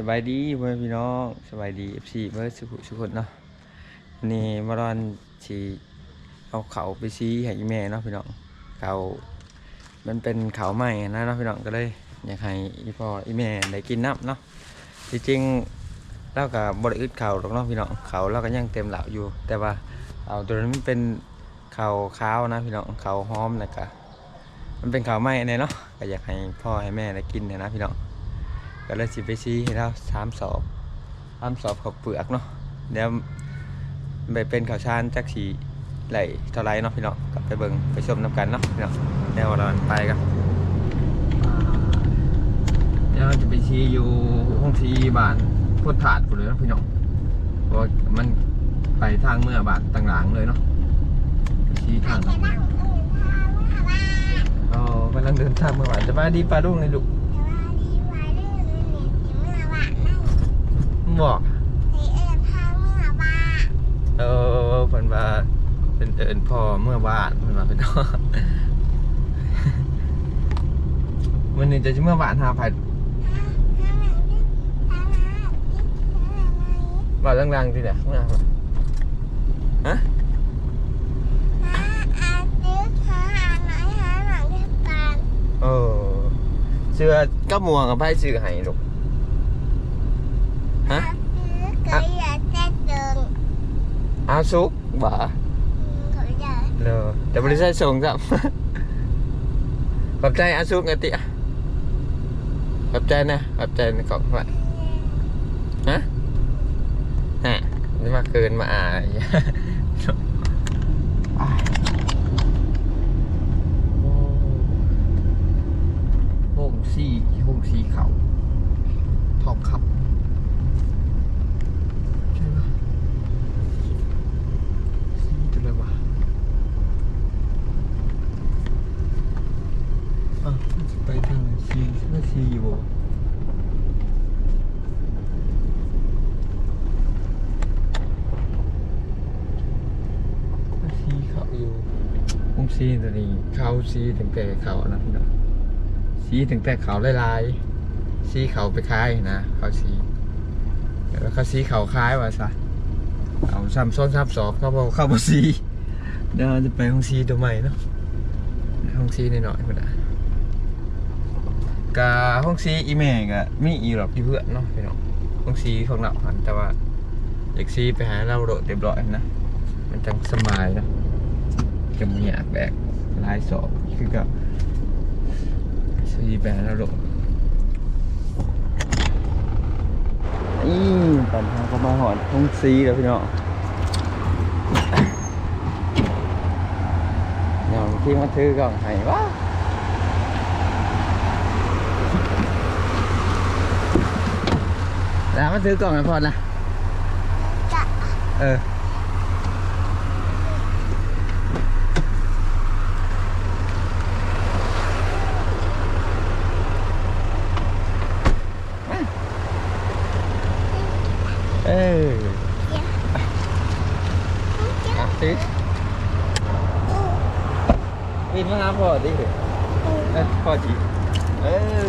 สบายดีเพื่อนพี่น้องสบายดีเอฟซีเพื่อนสุขสุขคนเนาะวันนี่มารอนชีเอาเขาไปซีให้แม่เนาะพี่น้องเขามันเป็นเขาใหม่นะเนาะพี่น้องก็เลยอยากให้อีพ่ออีแม่ได้กินน้ำเนาะจริงๆเรากับบริอึดเขาหรอกเนาะพี่น้องเขาเราก็ยังเต็มเหล่าอยู่ แต่ว่าเอาตัวนั้นมันเป็นเขาขาวนะพี่น้องเขาหอมนะกะมันเป็นเขาไหม้เนี่ยเนาะก็อยากให้พ่อให้แม่ได้กินเนี่ยนะพี่น้อง ก็เลยสิไปซีให้เราสามสอบสามสอบข้าวเปลือกเนาะเดี๋ยวไปเป็นข้าวชานจักสีไหลเท่าไรเนาะพี่น้องกลับไปเบิ่งไปชมน้ำกันเนาะพี่น้องเดี๋ยวเราไปกันเดี๋ยวเราจะไปซีอยู่ห้องซีบ้านพุทธาดกูเลยเนาะพี่น้องเพราะว่ามันไปทางเมื่อบานต่างหลังเลยเนาะไปซีทางอ๋อกำลังเดินทางเมื่อบานจะมาดีปลาดุ้งเลยลูก บอกเออเพิ่นว่าเป็นเอินพ่อเมื่อวานเพิ่นว่าเป็นวันนี้จะเมื่อวานหาผัดบอกดังๆทีเดียวเมื่อวานฮะเออเสื้อก็มัวกับไพ่ซื้อให้ลูก ฮะอาซุกบ่เลยแต่บริษัทส่งจ้ะขอบใจอาซุกไงติอะขอบใจนะขอบใจนะขอบคุณฮะฮะนี่มาเกินมาอาอย่างเงี้ยอ้ายโอ้โฮมซี่โฮมซีเขาทองคำใช่ไหมซีจะเลยวะอะมันจะไป ทางไหนซีไม่ซีอยู่บ่ไม่ซีเขาอยู่ผมซีตัวนี้เขาซีถึงแต่เขาอนนะพี่น้องซีถึงแต่เขาลายๆซีเขาไปคล้ายนะเขาซีแล้วเขาซีเขาคล้ายว่าซะเอาซ้ำซ้อนซ้ำสอบเขาบอกเข้ามาซีเดี๋ยวจะไปห้องซีตัวใหม่เนาะห้องซีหน่อยๆก็ได้ กาห้องซีอีแม่ก็มีอีหรอกพี่เพื่อนเนาะพี่น้องห้องซีของเราหันแต่ว่าอยากซีไปหาเราโดดเรียบร้อยนะมันจังสบายนะจะมีอยากแบกลายสอบคือก็ซีไปหาเราโดดอีตอนนี้เขามาหอดห้องซีแล้วพี่น้องเดี๋ยวที่มาถือกล่องให้วะ แล้วมาซื้อกล่องให้พอนะเออเอออะสิวินมาหาพ่อดิเอ้ยพ่อจีเออ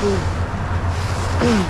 hum hum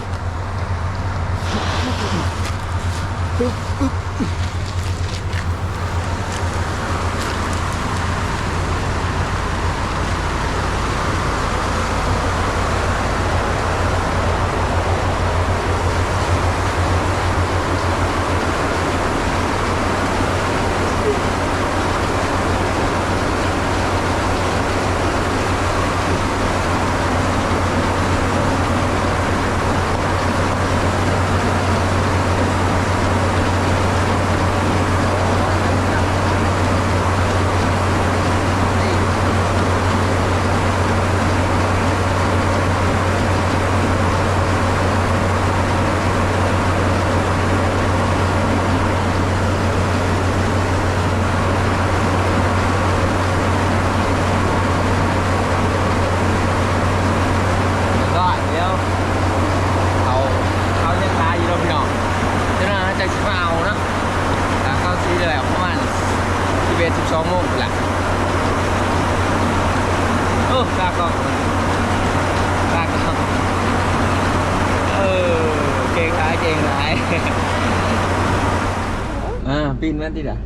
ปีนมันดิด่ะ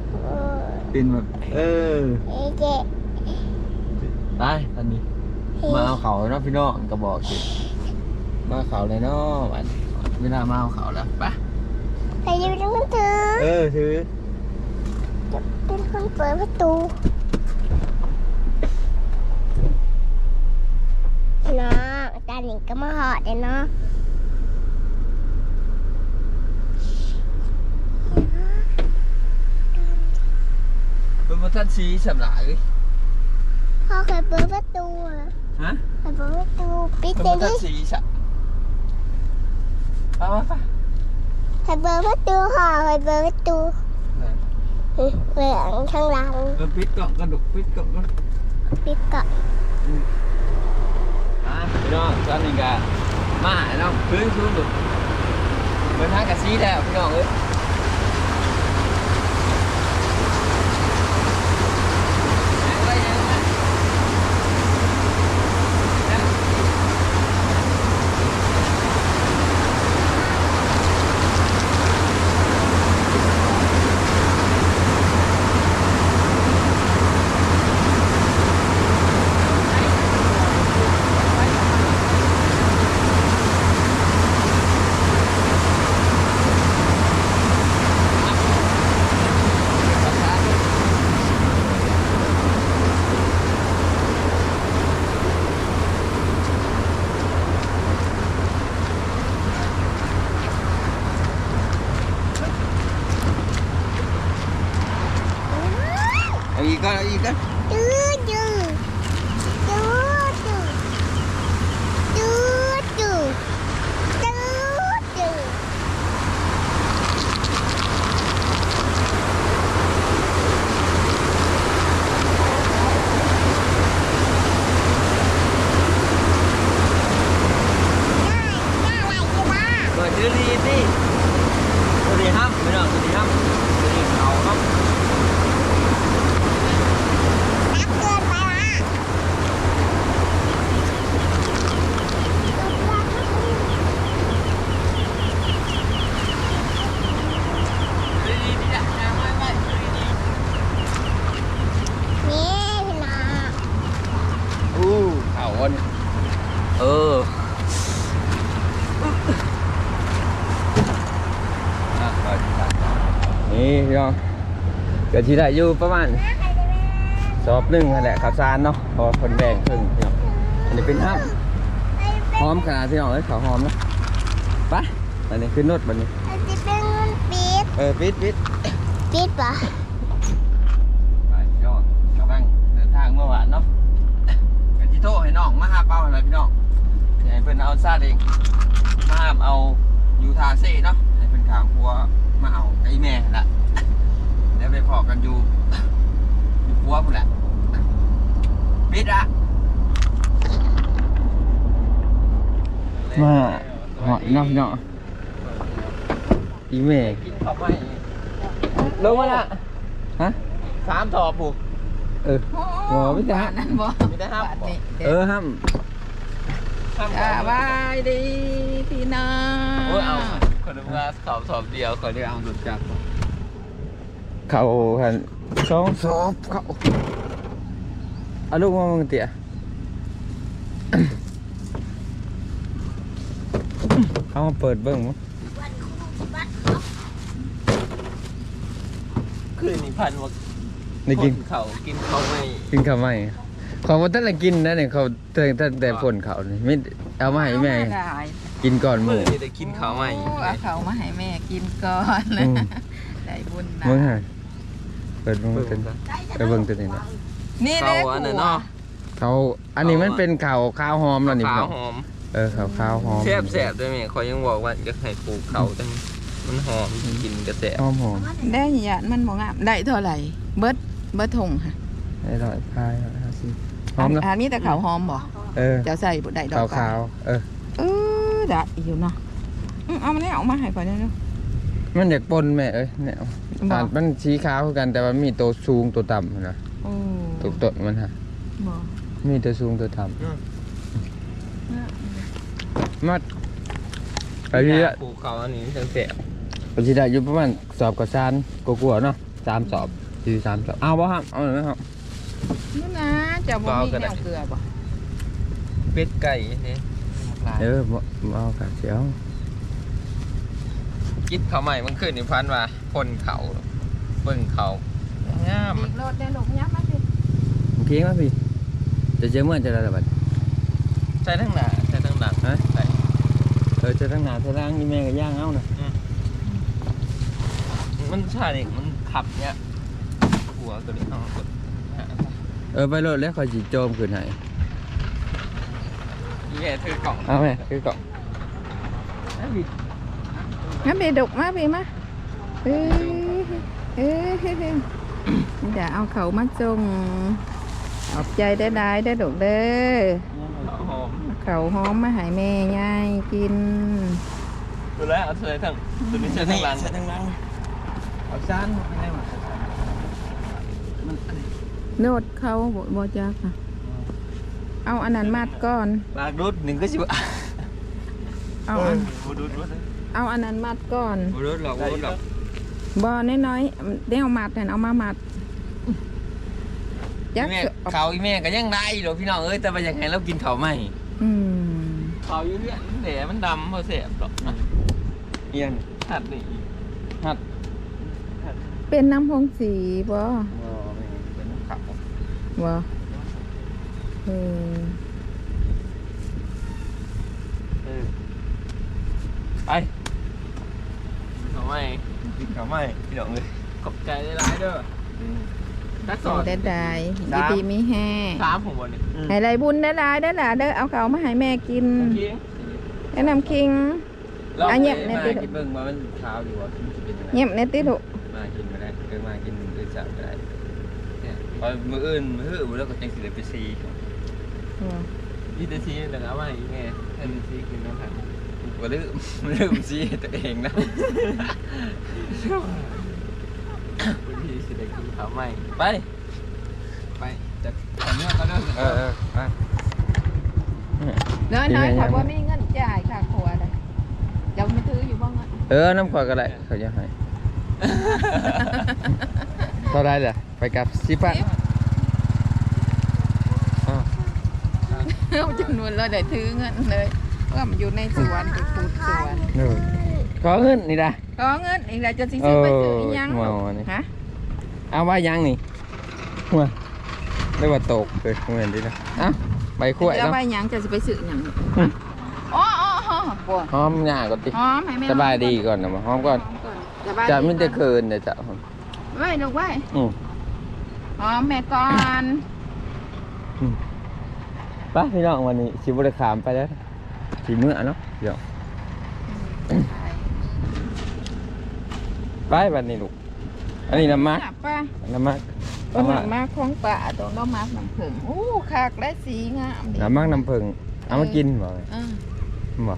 ปีนแบบเออเอเจไปตอนนี้ มาเอาเขาเนาะพี่น้องก็บอกสิมาเอาเขาเลยเนาะวันเวลามาเอาเขาแล้วไปใครจะเป็นคนถือเออถือจะเป็นคนเปิดประตูเนาะอาจารย์หนิงก็มาหอดเลยเนาะ เป็นมาทันซีสำหรับเลยพ่อเคยเปิดประตูเหรอฮะเคยเปิดประตูปิดเป็นเดี๋ยมาวทันนี้ซีสับไปไปไปเคยเปิดประตูห่อเคยเปิดประตูเฮ้ยเปิดข้างหลังเออปิดกล่องกระดูกปิดกล่องกระดูกปิดก่อนอะพี่น้องตอนนี้ก็มาเนาะพื้นพื้นดุเดินทางกับซีแล้วพี่น้องเอ้ย ที่ได้อยู่ประมาณสอบหนึ่งนั่นแหละข้าวสารเนาะเพอคนแบ่งครึ่งพี่น้องอันนี้เป็นห้ามหอมขนาดพี่น้องเอ้ยเขาหอมนะไปอันนี้ขึ้นรถบันนี้มันจะเป็นเงินปิดเออปิดปิดปิดปะไปยอดกำลังเดินทางเมื่อวานเนาะกันที่โทรให้น้องมาหาเป้าอะไรพี่น้องอยากให้เพิ่นเอาซาเองมาหามเอาอยู่ทาเซ่เนาะให้เพิ่นถามพัวมาเอาไอ้แม่ละเดี๋ยวไปพอกันอยู่อยู่พัวพุ่นแหละปิดอะมาหอยเนาะพี่น้องอีแม่ลงมาละฮะสามถอผูกเออโอ้ไม่ได้นั่นบ่ไม่ได้ห้ามนี่เออห้ามสบายดีพี่น้องโอ้ยเอาคนนึกว่าสอบสอบเดียวเขาได้เอาหลุดจาก เขาหันสองสอบเขาเอาลูกมามึงเตี๋ยเอามาเปิดเบิ้งมั้งคืนนี้พันว่าได้กินคนเขากินเขาไม่กินข้าวไหมเขาว่าตั้งแต่กินนะเนี่ยเขาตั้งตั้งแต่ผลเขานี่ไม่เอามาให้แม่ได้กินก่อนหมืมูอนี่ได้กินเขาไม่โอ้เอาเขามาให้แม่กินก่อนอืมได้บุญนะมึงฮะ เปิดมึงเบิ่งเป็นซะไปเบิ่งตัวนี้นะนี่เขาเล็กอันนั้นเนาะเขาอันนี้มันเป็นข้าวข้าวหอมแล้วนี่ขาพี่วน้องหอมเออข้าวข้าวหอมแซ่บแซ่บด้วยแม่เขายังบอกว่าจะให้ปลูกเขาแต่มันหอมกินกระแสบหอมหอมได้หยาดมันบ่งามได้เท่าไหร่เบิดเบิดทงค่ะไอ้ดอกพายห้าสิบหอมเนอะอันนี้แต่ขาวหอมบ่เออเจ้าใส่บ่ได้ดอขาวกขาวเออ เออได้อยู่เนาะอืมเอามาแล้วเอามาให้ก่อนเนาะ มันอยากปนแม่เอ้ยเนี่ยบ่อ่ามันสีขาวคือกันแต่ว่ามีตัวสูงตัวต่ำนะโอ้ตัวต้นมันฮะบ่มีตัวสูงตัวต่ำมัดไปพี่ละปลูกเขาอันนี้มันแสบไปที่ได้อยู่ประมาณสอบกับซานกลัวๆเนาะสามสอบสี่สามสอบเอาบ่ครับเอาเลยไหมครับนี่นะเจ้าบ่มีแนวเกลือบ่เป็ดไก่นี่เออบ่บ่เอาค่ะเสียว กินเขาใหม่มันขึ้นนี่พันว่าคนเขาเบิ่งเขางามอีกรถได้ลูกยับมาสิโอเคไหมพี่จะเจอเมื่อจะได้ระบาดใช้ทั้งหน้าใช้ทั้งหลังฮะใส่เออจะตั้งหนาเธอล้างนี่แม่ก็ย่างเอานะมันชาเด็กมันขับเนี่ยหัวตัวนี้เอากดหาเออไปรถแล้วคอยจีโจมขึ้นให้อีแม่ถือกล่องเอาแม่คือกล่อง นั่นดิงั้นไปดุกมาไปมาเอ้ยเอ้ยเฮ้ยเฮ้ยเดี๋ยวเอาเขามาจงขอบใจได้ได้ได้ดุกเด้อหอมเขาหอมมาใหายแม่ยายกินตัวแรกเอาใส่ทั้งตัวนี้ใช้ทั้งหลังใส่ทั้งหลังเอาซานมาให้มามันอันนี้โนดเขาบอบอจักค่ะเอาอันนั้นมัดก่อนลากรุดหนึ่งก็ชิบะเอาอันบูดูดรุด เอาอันนั้นมัดก่อนบูดูดหรอกบูดูดหรอกบอน้อยๆเดี๋ยวมัดเห็นเอามามัดยักแม่ษ์เขาอีแม่ก็ยังได้หรอกพี่น้องเอ้ยแต่ว่ายังไงเรากินเขาไหมอืมเขาอยู่เนี่ยแหลมันดำเพราะเสียบหรอกนะเอียงหัดนี่หัดเป็นน้ำพงสีบออ๋อแม่เป็นขาวบอเออเออไปเขา ไหมกินเขาไหมพี่น้องเลยขอบใจได้ร้ายเด้อถ้าสโอ้อนได้ได้สามดีๆมีแห่สามผมวันนี้ให้ไรบุญได้ได้ได้ล่ะเด้อเอาเขามาให้แม่กินเมื่อกี้แนะนำคิง ลองอะเงียบไปในมาติดกินเบิ่งมามันขาวอยู่ว่ากินสิเป็นยังไง เงียบในติดุมากินมาได้เออมากินอื่นจับก็ได้เนี่ยพอมืออื่นมืออื่นแล้วก็จังสิเลยไปซียี่ตาซีแต่เอามาอีกไงท่านซีกินน้ำผัก ก็ลืมลืมซีตัวเองนะบางทีสิได้กินเขาไหมไปไปจะทำเนื้อก็ได้เออเออไปน้อยน้อยกินไงค่ะยังว่ามีเงินจ่ายค่ะครัวเลยเดี๋ยวไม่ถืออยู่บ้างอะเออน้ำขวดก็ได้เขาจะให้เท่าไรล่ะไปกับสิปันอ้าวเอาจำนวนเลยเดี๋ยวถือเงินเลย ว่ามันอยู่ในสวนไปปลูกสวนนู่นขอเงินนี่ได้ขอเงินอีกแล้วจะสิซื้อไปซื้ออีหยังเออเมาอันนี้ฮะเอาว่ายังนี่หัวเรียกว่าตกเลยเหมือนดีนะเอ้าใบขั้วจะเนาะไปหยังจะสิไปซื้อหยังอืมอ๋ออ๋ออ๋อปวดหอมหน้าก่อนดิหอมให้แม่สบายดีก่อนนะมาหอมก่อนสบายดีจะไม่ได้เคินเดี๋ยวจะไว้ลูกไว้อืมหอมแม่ก่อนไปพี่น้องวันนี้ชิบุรีขามไปแล้ว สีเมื่อเนาะเดี๋ยวไปวันนี้ลูก อันนี้น้ำมักไปน้ำมักก็หนังมากของป่าตรงน้ำมักน้ำผึ้งอู้คักและสีงามดีน้ำมักน้ำผึ้งเอามากินบ่เออบ่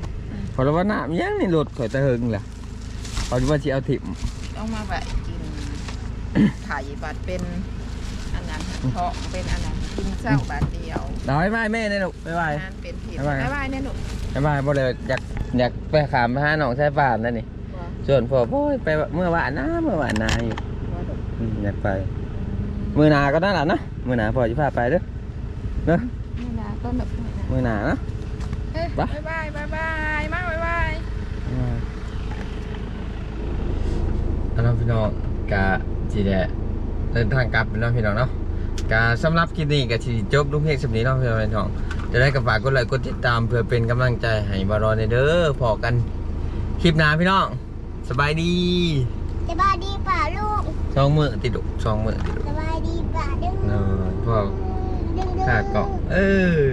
พอแล้วว่าน้ำยังนี่รถข่อยตะเฮงแหละเขาจะว่าสิเอาถิ่มเอามาแบบกินไข่บาดเป็นอันนั้นทองเป็นอันนั้น กินเศร้าบาดเดียวดาวไม้แม่เนี่ยลูกบ๊ายบาย นั่นเป็นผิดบ๊ายบาย บ๊ายบายเนี่ยลูกบ๊ายบายบ่เลยอยากอยากไปขามไปหาหนองชายป่านนั่นนี่ส่วนพ่อโอ้ยไปเมื่อวานนะเมื่อวานนาอยู่อืมอยากไป มือหนาก็นั่นแหละเนาะมือหนาพ่อจะพาไปเด้อเนาะนี่นะต้นดอกมือหนาเนาะ เอ้ยไปบายบายบายบายมาบายบายอันนั้นพี่น้องกะจีแดเดินทางกลับพี่น้องพี่น้องเนาะ กะสำหรับคลิปนี้กะทีจบลูกเพลงสำนี้เนาะพี่น้องพี่น้อง จะได้กับฝากกดไลค์กดติดตามเพื่อเป็นกำลังใจให้บารอนในเด้อพอกันคลิปหน้าพี่น้องสบายดีสบายดีป่าลูกสองมือติดดุสองมือติดดุสบายดีป่าดึงเนอะพ่อดึงดึงข้ากล่องเออ